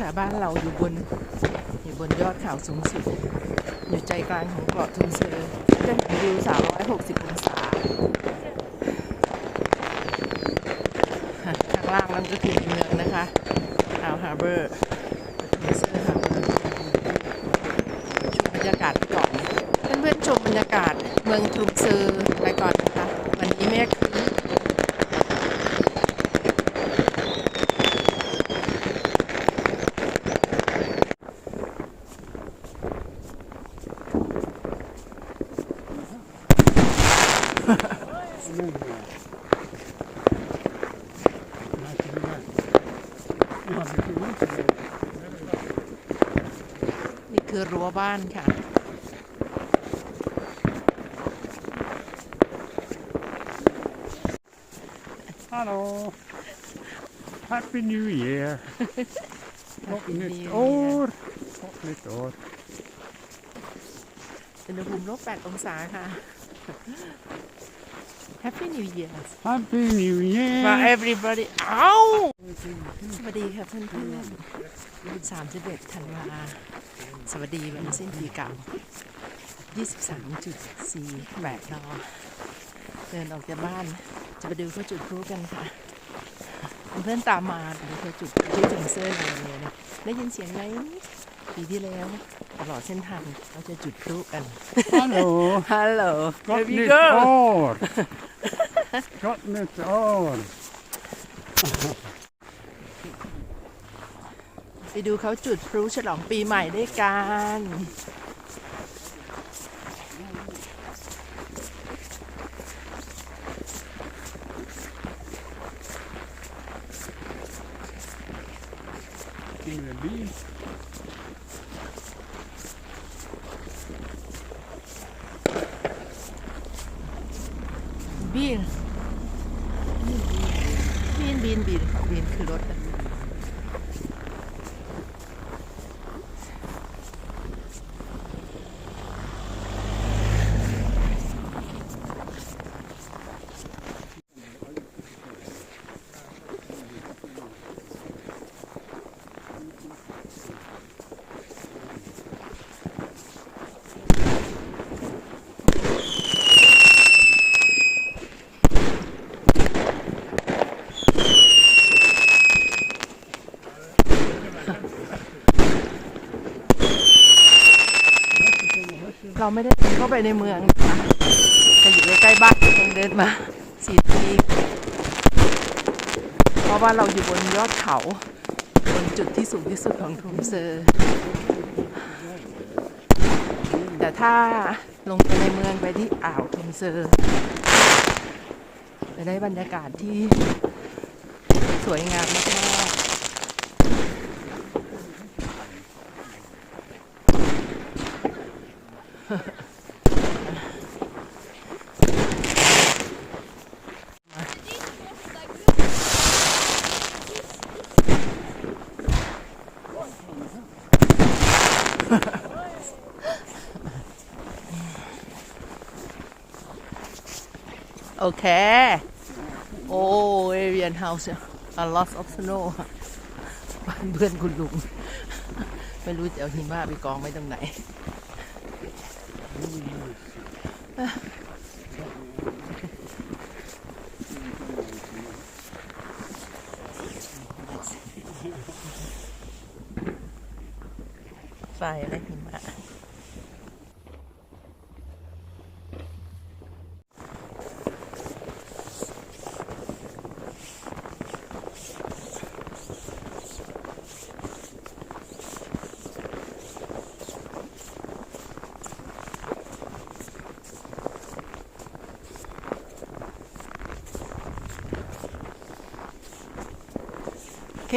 ค่ะบ้านเราอยู่บนอยู่บนยอดเขาสูงสุด อยู่ใจกลางของเกาะทุนเซอร์จะเห็นวิว 360 องศาข้างล่างนั่นก็คือเมืองนะคะอาวฮาร์เบอร์ทุนเซอร์ฮาร์เบอร์ชมบรรยากาศไปก่อนเพื่อนๆชมบรรยากาศเมืองทรุมเซอร์ไปก่อนนะคะ วันนี้แม่คืน นี่ คือรั้วบ้านค่ะ Hallo. Happy New Year. Gott New nytt Year. år. Gott nytt år. อุณหภูมิลบ8องศาค่ะ Happy New Year Happy New for Year. everybody เอ้าสวัสดีค่ะเพื่อนๆ31ธันวา สวัสดีวันสิ้นปีเก่า 23.48นเดินออกจากบ้าน จะไปดูเขาจุดพลุกันค่ะ เพื่อนๆตามมาดูเขาจุดที่ถึงเสื้อในเนี่ยนะได้ยินเสียงไหมปีที่แล้ว ตลอดเส้นทางเขาจะจุดพลุกัน Hallo. ฮัลโหล Gott baby nytt girl år. Gott nytt år. ไปดูเขาจุดพลุฉลองปีใหม่ด้วยกัน In en bil. บีนบีนบีนบีนบีนคือรถนะ เราไม่ได้เดินเข้าไปในเมืองนะคะแต่อยู่ใกล้ๆบ้านยังเดินมาสี่ทีเพราะว่าเราอยู่บนยอดเขาบนจุดที่สูงที่สุดของทุมเซอร์ แต่ถ้าลงไปในเมืองไปที่อ่าวทุมเซอร์จะได้บรรยากาศที่สวยงามมากๆ โอเค โอ้เอเรียนเฮาส์ a lot of snow บ้านเพื่อนคุณลุง ไม่รู้จะเอาหิมะไปกองไว้ตรงไหน ไฟและหิมะโอเค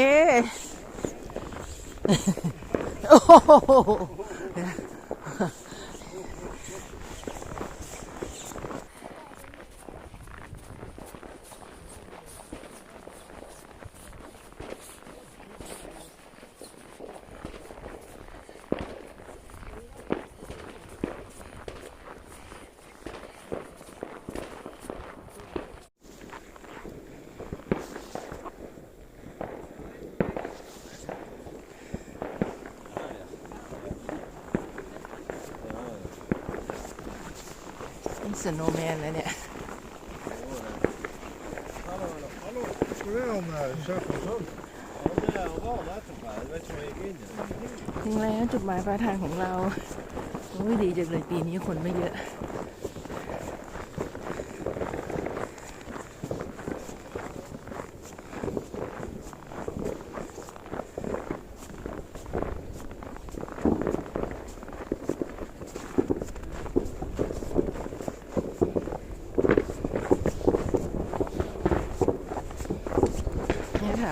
โสโนแมนแล้เนี่ย ถึงแล้วจุดหมายปลายทางของเรา โอ้ยดีจังเลยปีนี้คนไม่เยอะ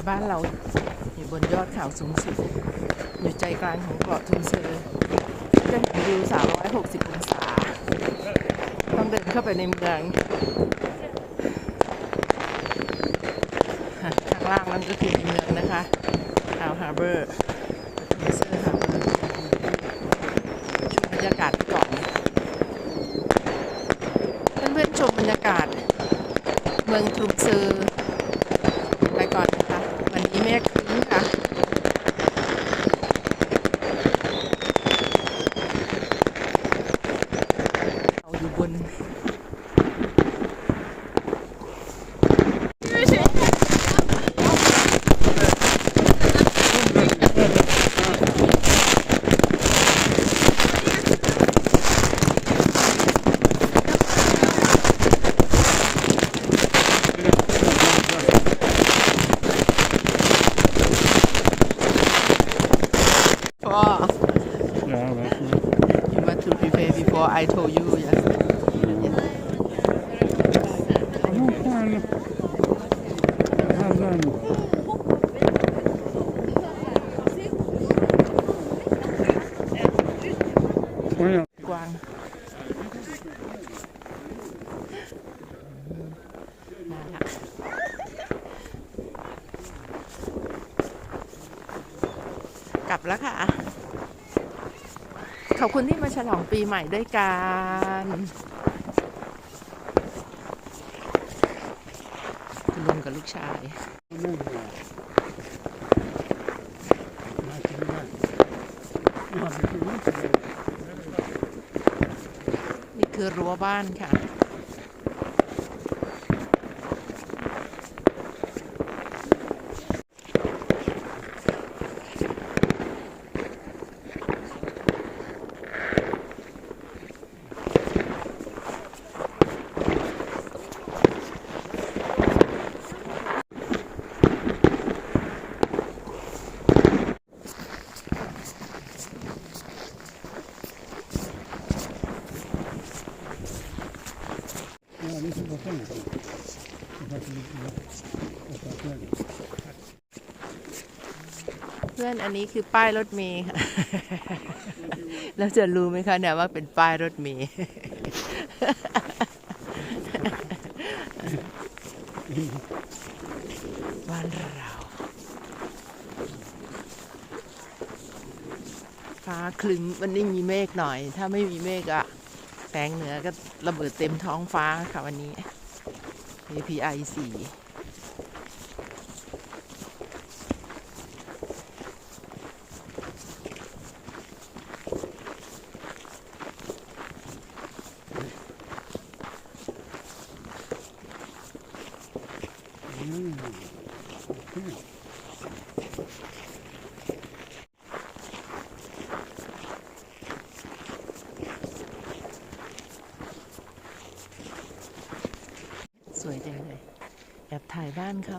บ้านเราอยู่บนยอดเขาสูงสุด อยู่ใจกลางของเกาะทุนเซอร์จะเห็นวิว 360 องศา ต้องเดินเข้าไปในเมืองข้างล่างนั่นก็คือเมืองนะคะอาวฮาร์เบอร์ off. No, that's not. You went to prepare before I told you yesterday. Guang. กลับแล้วค่ะ ขอบคุณที่มาฉลองปีใหม่ด้วยกันคุณลุงกับลูกชายนี่คือรั้วบ้านค่ะ เพื่อนอันนี้คือป้ายรถเมย์ค่ะแล้วจะรู้ไหมคะเนี่ยว่าเป็นป้ายรถเมย์บ้านเราฟ้าคลึ้มวันนี้มีเมฆหน่อย ถ้าไม่มีเมฆอะแสงเหนือก็ระเบิดเต็มท้องฟ้าค่ะวันนี้ apic 嗯嗯 บถ่ายบ้านเขา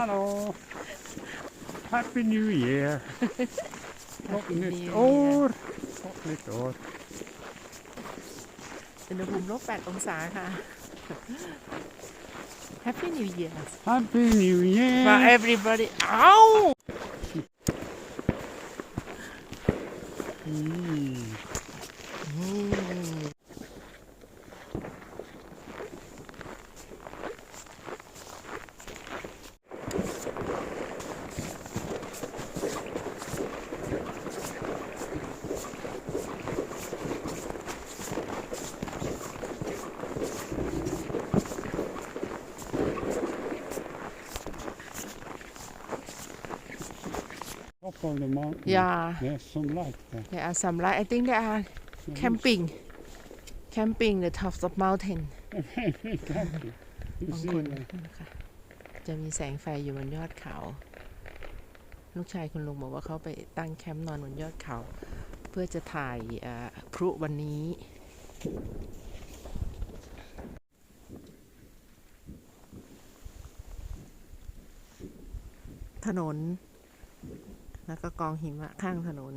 Hallå! Happy New Year! Gott Happy nytt New Year. år! Gott nytt år! อุณหภูมิลบ8องศาค่ะ Happy New Year Happy New Year for everybody เอ้าอืม อืม Top of the mountain. Yeah. There's some light there. There are some light I think they are camping camping the tops of mountain Camping. You บาง see คน that? นะคะจะมีแสงไฟอยู่บนยอดเขา ลูกชายคุณลุงบอกว่าเขาไปตั้งแคมป์นอนบนยอดเขา เพื่อจะถ่ายเอ่อพลุวันนี้ถนน แล้วก็กองหิมะข้างถนน